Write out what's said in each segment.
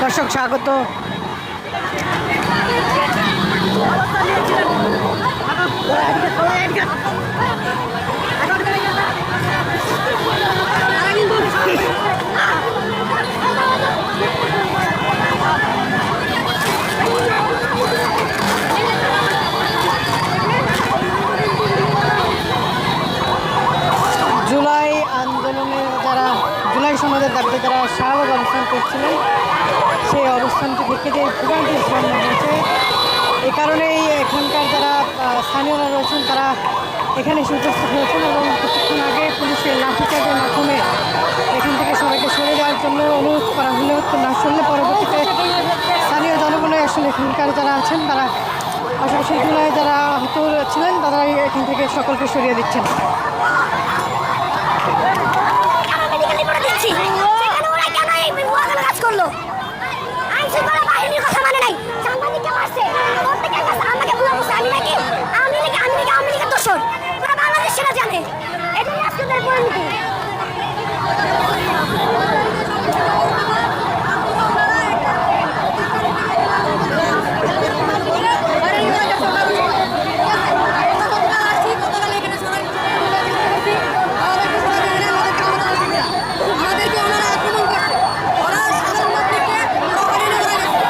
দর্শক স্বাগত জুলাই আন্দোলনে যারা জুলাই দাবিতে যারা শাহবাগ অবস্থান করছিলেন, সেই অবস্থানটি থেকে যে ভোগান্তির সৃষ্টি হয়েছে এ কারণেই এখানকার যারা স্থানীয়রা রয়েছেন, তারা এখানে এসে উপস্থিত হয়েছেন এবং কিছুক্ষণ আগে পুলিশের লাঠিচার্জের মাধ্যমে এখান থেকে সবাইকে সরে যাওয়ার জন্য অনুরোধ করা হলেও না শুনলে পরবর্তীতে স্থানীয় জনগণই আসলে এখানকার যারা আছেন, তারা পাশাপাশি যারা আহত ছিলেন তারা এখান থেকে সকলকে সরিয়ে দিচ্ছেন মেডিকেল রিপোর্ট দিচ্ছি সেখানে ওরা কেন এই ওয়াগানো কাজ করল আইন শৃঙ্খলা বাহিনীর কথা মানে নাই সাংবাদিককে মারছে প্রত্যেকের কাছে আমাকে ভুলে বসে আমি নাকি আমি নাকি আমি নাকি আমি নাকি দোষর পুরো বাংলাদেশ সেটা জানে এটাই আজকে তার পরিণতি আমাদেরকে ওনারা আক্রমণ করছে ওরা সাধারণ মানুষকে অপহরণ করে গেছে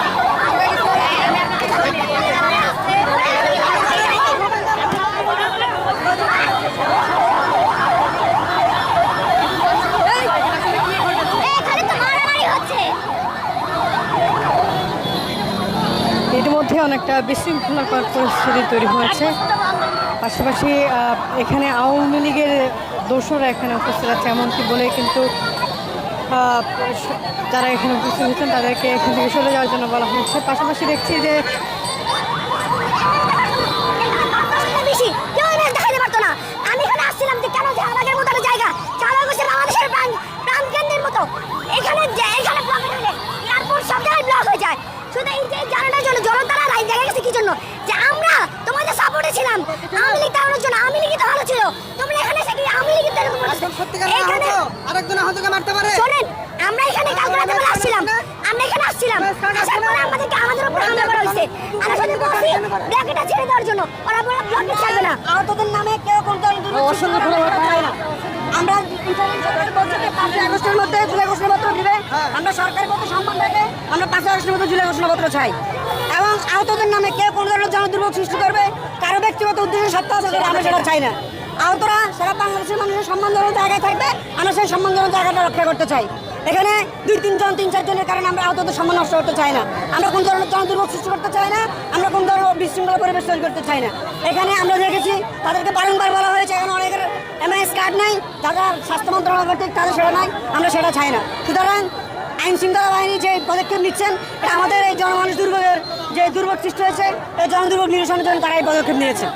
এখানে তো মারামারি হচ্ছে ইতিমধ্যে অনেকটা বিশৃঙ্খলাকর পরিস্থিতি তৈরি হয়েছে। পাশাপাশি এখানে আওয়ামী লীগের দোষরা এখানে উপস্থিত আছে এমনকি বলে কিন্তু যারা এখানে উপস্থিত হয়েছেন তাদেরকে এখান থেকে সরে যাওয়ার জন্য বলা হয়েছে। পাশাপাশি দেখছি যে, এখানে হচ্ছে এখানে ব্লক হয়ে যায়। শুধু এই যে জানাটার জন্য জনতারা রাই জায়গায় গেছে কি জন্য? যে আমরা তোমাদের সাপোর্টে ছিলাম। আওয়ামী লীগ তাড়ানোর জন্য আওয়ামী লীগই তো ভালো ছিল। তোমরা এখানে এসে কি? সত্যিকার এখানে আরেকজন আহতকে মারতে পারে? শোনেন আমরা এখানে কালকে রাতে বেলা আসছিলাম। আমরা এখানে আসছিলাম। আসার পরে আমাদেরকে আমাদের উপর হামলা করা হয়েছে। আমরা শুধু বলছি ব্ল্যাকেটটা ছেড়ে দেওয়ার জন্য। ওরা বলে ব্লকেট ছাড়বে না। আহতদের নামে কেউ কোন দল আমরা আগস্টের মধ্যে জুলাই ঘোষণাপত্র দিবে। আমরা সরকারের প্রতি সম্মান রেখে আমরা পাঁচই আগস্টের মধ্যে জুলাই ঘোষণাপত্র চাই। আহতদের নামে কেউ কোন ধরনের জনদুর্ভোগ সৃষ্টি করবে? কারও ব্যক্তিগত উদ্দেশ্যে সেটা আমরা সেটা চাই না। আহতরা সারা বাংলাদেশের মানুষের সম্মানজনক জায়গায় থাকবে, আমরা সেই সম্মানজনক জায়গাটা রক্ষা করতে চাই। এখানে দুই তিনজন তিন চারজনের কারণে আমরা আহতদের সম্মান নষ্ট করতে চাই না। আমরা কোন ধরনের জনদুর্ভোগ সৃষ্টি করতে চাই না, আমরা কোন ধরনের বিশৃঙ্খলা পরিবেশ তৈরি করতে চাই না। এখানে আমরা দেখেছি, তাদেরকে বারংবার বলা হয়েছে, এখানে অনেকের এমআইএস কার্ড নাই যারা স্বাস্থ্য মন্ত্রণালয় কর্তৃক তাদের সেটা নাই, আমরা সেটা চাই না। সুতরাং আইন শৃঙ্খলা বাহিনী যে পদক্ষেপ নিচ্ছেন, এটা আমাদের এই জনমানুষ দুর্ভোগের যে দুর্ভোগ সৃষ্টি হয়েছে, এই জনদুর্ভোগ নিরসনের জন্য তারা এই পদক্ষেপ নিয়েছে।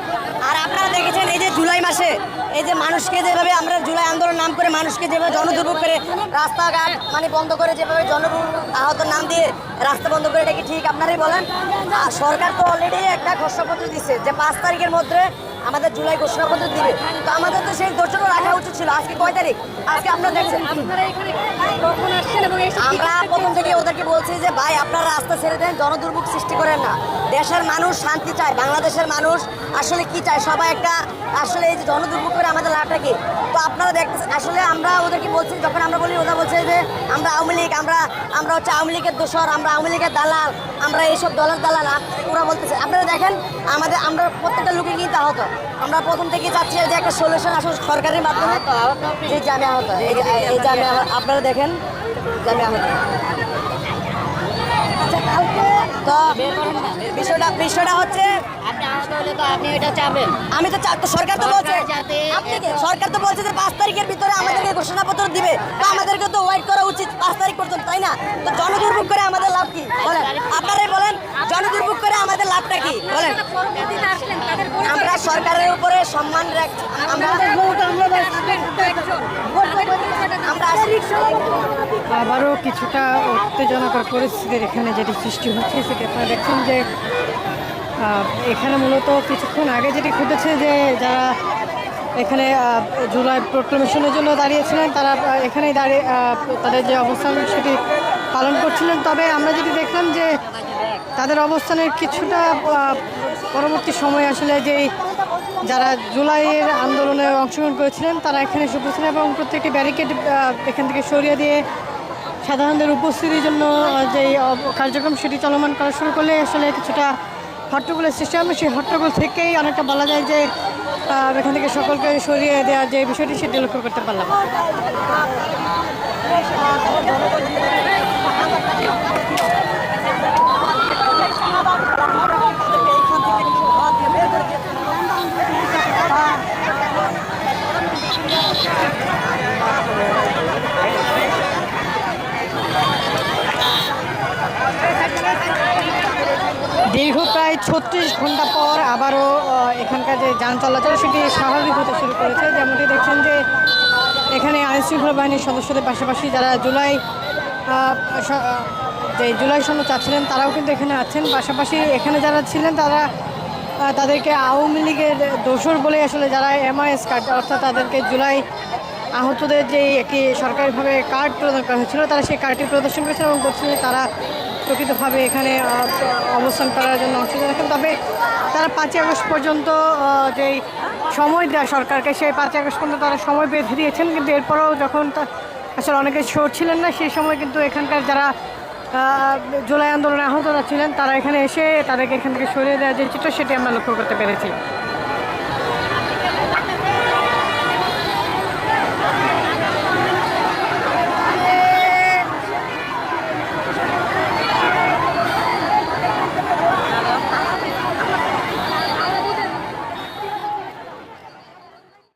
আর আপনারা দেখেছেন এই যে জুলাই মাসে এই যে মানুষকে যেভাবে আমরা জুলাই আন্দোলন নাম করে মানুষকে যেভাবে জনদুর্ভোগ করে রাস্তাঘাট মানে বন্ধ করে যেভাবে জনদুর্ভোগ আহত নাম দিয়ে রাস্তা বন্ধ করে, এটা কি ঠিক আপনারাই বলেন? সরকার তো অলরেডি একটা ঘোষণাপত্র দিচ্ছে যে পাঁচ তারিখের মধ্যে আমাদের জুলাই ঘোষণাপত্র দিবে। তো আমাদের তো সেই ঘোষণা ছিল আজকে কয় তারিখ? আজকে আপনারা দেখছেন। আমরা প্রথম থেকে ওদেরকে বলছি যে ভাই আপনারা রাস্তা ছেড়ে দেন জনদুর্ভোগ সৃষ্টি করেন না। দেশের মানুষ শান্তি চায় বাংলাদেশের মানুষ আসলে কি চায়? সবাই একটা আসলে এই যে জনদুর্ভোগ করে আমাদের লাভটা কি? তো আপনারা দেখতেছেন আসলে আমরা ওদেরকে বলছি যখন আমরা বলি ওরা বলছে যে আমরা আওয়ামী লীগ আমরা আমরা হচ্ছে আওয়ামী লীগের দোসর আমরা আওয়ামী লীগের দালাল আমরা এইসব দলের দালাল। ওরা বলতেছে আপনারা দেখেন আমাদের আমরা প্রত্যেকটা লোকে কিন্তু আহত। আমরা প্রথম থেকে চাচ্ছি যে একটা সলিউশন আসলে সরকারের মাধ্যমে। আহত এই। আপনারা দেখেন আহত। আচ্ছা তো বিষয়টা বিষয়টা হচ্ছে আমি তো তো সরকার তো বলছে? সরকার তো বলছে যে পাঁচ তারিখের ভিতরে আমাদেরকে ঘোষণাপত্র দিবে। তো আমাদেরকে তো ওয়েট করা উচিত পাঁচ তারিখ পর্যন্ত তাই না? তো জনদুর্ভোগ করে আমাদের লাভ কি? বলেন আপনারাই বলেন জনদুর্ভোগ করে আমাদের লাভটা কি? বলেন। আমরা সরকারের উপরে সম্মান রাখছি আমরা আবারও কিছুটা উত্তেজনাকর পরিস্থিতির এখানে যেটি সৃষ্টি হচ্ছে, সেটি আপনারা দেখছেন যে এখানে মূলত কিছুক্ষণ আগে যেটি ঘটেছে যে, যারা এখানে জুলাই প্রোক্লেমেশনের জন্য দাঁড়িয়েছিলেন, তারা এখানেই দাঁড়িয়ে তাদের যে অবস্থান, সেটি পালন করছিলেন। তবে আমরা যেটি দেখলাম যে, তাদের অবস্থানের কিছুটা পরবর্তী সময় আসলে যেই যারা জুলাইয়ের আন্দোলনে অংশগ্রহণ করেছিলেন, তারা এখানে এসে উপস্থিত এবং প্রত্যেকটি ব্যারিকেড এখান থেকে সরিয়ে দিয়ে সাধারণদের উপস্থিতির জন্য যে কার্যক্রম সেটি চলমান করা শুরু করলে আসলে কিছুটা হট্টগোলের সৃষ্টি হবে। সেই হট্টগোল থেকেই অনেকটা বলা যায় যে এখান থেকে সকলকে সরিয়ে দেওয়ার যে বিষয়টি, সেটি লক্ষ্য করতে পারলাম। ছত্রিশ ঘণ্টা পর আবারও এখানকার যে যান চলাচল, সেটি স্বাভাবিক হতে শুরু করেছে। যেমনটি দেখছেন যে এখানে আইনশৃঙ্খলা বাহিনীর সদস্যদের পাশাপাশি যারা জুলাই যে জুলাই সনদ চাচ্ছিলেন, তারাও কিন্তু এখানে আছেন। পাশাপাশি এখানে যারা ছিলেন, তারা তাদেরকে আওয়ামী লীগের দোসর বলে আসলে যারা এমআইএস কার্ড, অর্থাৎ তাদেরকে জুলাই আহতদের যে একটি সরকারিভাবে কার্ড প্রদান করা হয়েছিল, তারা সেই কার্ডটি প্রদর্শন করেছিল এবং বলছিল তারা প্রকৃতভাবে এখানে অবস্থান করার জন্য অংশগ্রহণ রাখেন। তবে তারা পাঁচই আগস্ট পর্যন্ত যেই সময় দেওয়া সরকারকে, সেই পাঁচই আগস্ট পর্যন্ত তারা সময় বেঁধে দিয়েছেন, কিন্তু এরপরেও যখন আসলে অনেকে শোর ছিলেন না, সেই সময় কিন্তু এখানকার যারা জুলাই আন্দোলনে আহতরা ছিলেন, তারা এখানে এসে তাদেরকে এখান থেকে সরিয়ে দেওয়ার যে চিত্র, সেটি আমরা লক্ষ্য করতে পেরেছি।